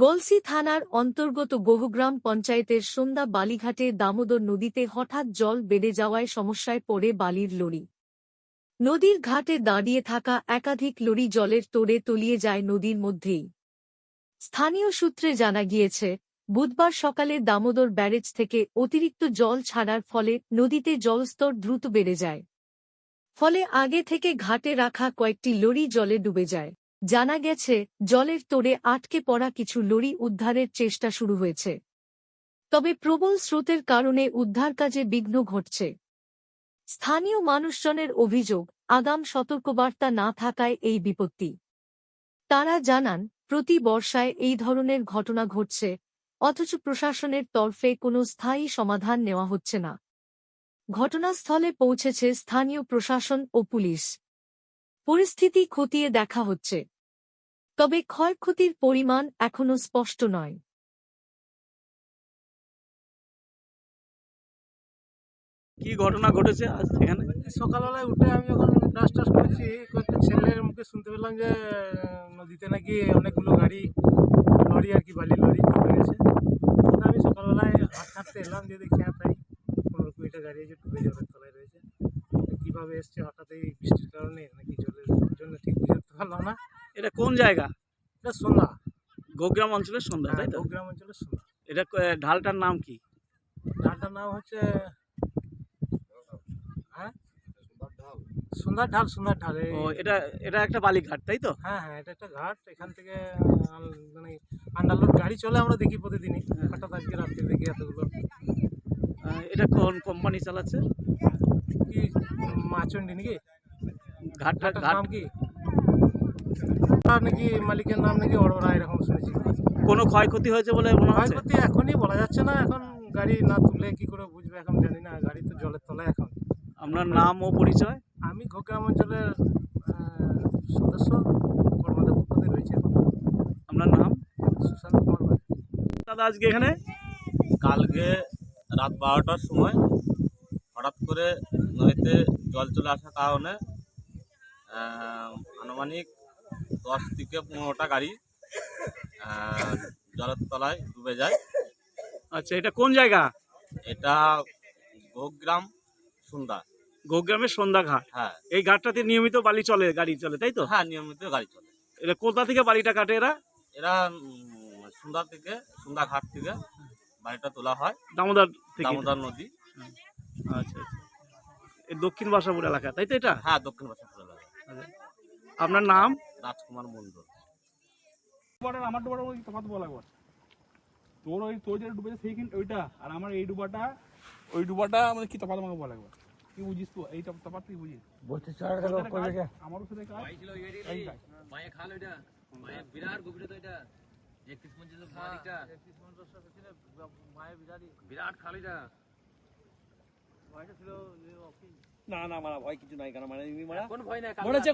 গলসি থানার অন্তর্গত বহুগ্রাম পঞ্চায়েতের সন্ধ্যা বালিঘাটে দামোদর নদীতে হঠাৎ জল বেড়ে যাওয়ায় সমস্যায় পড়ে বালির লরি। নদীর ঘাটে দাঁড়িয়ে থাকা একাধিক লরি জলের তোড়ে তলিয়ে যায় নদীর মধ্যেই। স্থানীয় সূত্রে জানা গিয়েছে, বুধবার সকালে দামোদর ব্যারেজ থেকে অতিরিক্ত জল ছাড়ার ফলে নদীতে জলস্তর দ্রুত বেড়ে যায়। ফলে আগে থেকে ঘাটে রাখা কয়েকটি লরি জলে ডুবে যায়। জানা গেছে, জলের তোড়ে আটকে পড়া কিছু লরি উদ্ধারের চেষ্টা শুরু হয়েছে। তবে প্রবল স্রোতের কারণে উদ্ধার কাজে বিঘ্ন ঘটছে। স্থানীয় মানুষজনের অভিযোগ, আগাম সতর্কবার্তা না থাকায় এই বিপত্তি। তারা জানান, প্রতি বর্ষায় এই ধরনের ঘটনা ঘটছে, অথচ প্রশাসনের তরফে কোনো স্থায়ী সমাধান নেওয়া হচ্ছে না। ঘটনাস্থলে পৌঁছেছে স্থানীয় প্রশাসন ও পুলিশ। পরিস্থিতি খতিয়ে দেখা হচ্ছে। তবে ক্ষয়ক্ষতির পরিমাণ এখনও স্পষ্ট নয়। কি ঘটনা ঘটেছে আজ এখানে? সকালবেলায় উঠে আমি যখন ব্রাশ টাশ করছি কয়েকটা ছেলের মুখে শুনতে পেলাম যে নদীতে নাকি অনেকগুলো গাড়ি লরি আর কি বালি লরি ডুবে গেছে। আমি সকালবেলায় হাট হাঁটতে এলাম যে দেখছি হ্যাঁ তাই পনেরো কুড়িটা গাড়ি আছে ডুবে জলের তলায় রয়েছে। কীভাবে এসছে? হঠাৎ এই বৃষ্টির কারণে নাকি জন্য ঠিক বুঝতে পারলাম না। এটা কোন জায়গা? এটা সোনা গোগ্রাম অঞ্চলের সন্ধ্যা তাই তো? গ্রাম অঞ্চলের সোনা এটা ঢালটার নাম কি? ঢালটার নাম হচ্ছে হ্যাঁ? সুন্দর ঢাল সুন্দর ঢাল ও এটা এটা একটা বালিঘাট তাই তো? হ্যাঁ হ্যাঁ এটা একটা ঘাট। এখান থেকে মানে আন্ডারলোড গাড়ি চলে আমরা দেখি প্রতিদিনই। হঠাৎ আজকে রাত্রে দেখি এতগুলো এটা কোন কোম্পানি চালাচ্ছে? কি মাচন্ডি নাকি? ঘাটটার ঘাট নাম কি? নাকি মালিকের নাম নাকি এরকম শুনেছি। কোনো ক্ষয়ক্ষতি হয়েছে বলে মনে হচ্ছে? ক্ষয়ক্ষতি এখনই বলা যাচ্ছে না এখন গাড়ি না তুললে কি করে বুঝবে এখন জানি না গাড়ি তো জলের তলায় এখন। আপনার নাম ও পরিচয়? আমি ঘোগ্রাম অঞ্চলের সদস্য কর্মদেব পদে রয়েছে এখন। আপনার নাম? সুশান্ত কুমার দাদা আজকে এখানে? কালকে রাত বারোটার সময় হঠাৎ করে নদীতে জল চলে আসার কারণে আনুমানিক দশ থেকে পনেরোটা গাড়ি জলের তলায় ডুবে যায়। আচ্ছা এটা কোন জায়গা? এটা গোগ্রাম সুন্দা গোগ্রামের সন্ধ্যা ঘাট। হ্যাঁ। এই ঘাটটাতে নিয়মিত বালি চলে গাড়ি চলে তাই তো? হ্যাঁ নিয়মিত গাড়ি চলে। এটা কোথা থেকে বালিটা কাটে এরা? এরা সুন্দা থেকে সুন্দা ঘাট থেকে বাড়িটা তোলা হয়। দামোদর দামোদর নদী। আচ্ছা আচ্ছা। এই দক্ষিণ বাসাপুর এলাকা তাই তো এটা? হ্যাঁ দক্ষিণ বাসাপুর। আপনার নাম? রাজকুমার মণ্ডল। ডুবাটার আমার ডুবাটার ওই তফাৎ বলা একবার। তোর ওই তোর যেটা ডুবেছে সেইখান ওইটা। আর আমার এই ডুবাটা ওই ডুবাটা আমাদের কি তফাৎ আমাকে বলা একবার। কি বুঝিস তো এই তফ- তফাৎ তুই বুঝিস? কাজ, আমারও সাথে কাজ? মায়ে খাল ওইটা। মায়ে বিরাট গভীর তো এটা একত্রিশ পঞ্চাশ মালিকটা বিরাট খাল এটা না না মারা ভয় কিছু নাই কেন মানে কোন ভয় নাই মনে হচ্ছে